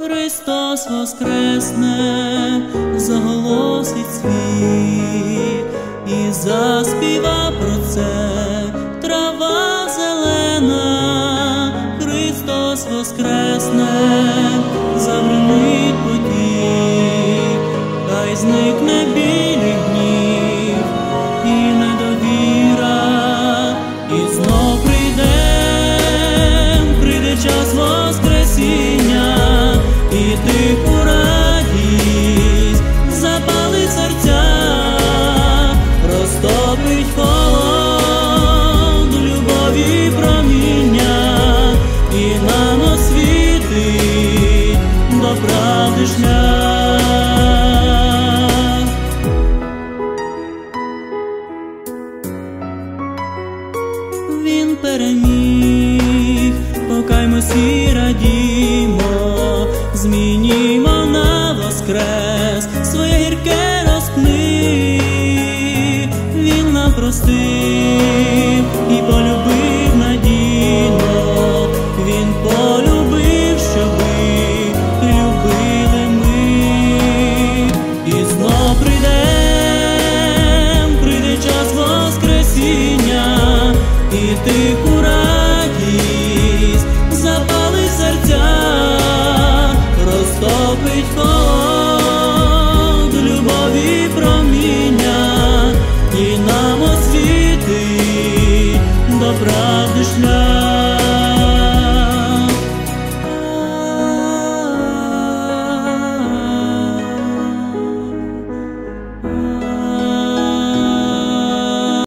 Христос воскресне, заголосить світ і заспіва про це трава зелена, Христос воскресне, забринить шлях. Він переміг, покаймось і радімо, змінімо на воскрес, своє гірке розпни, він нам простив і і тиху радість запали серця, розтопить холод любові проміння і нам освіти до правди шлях.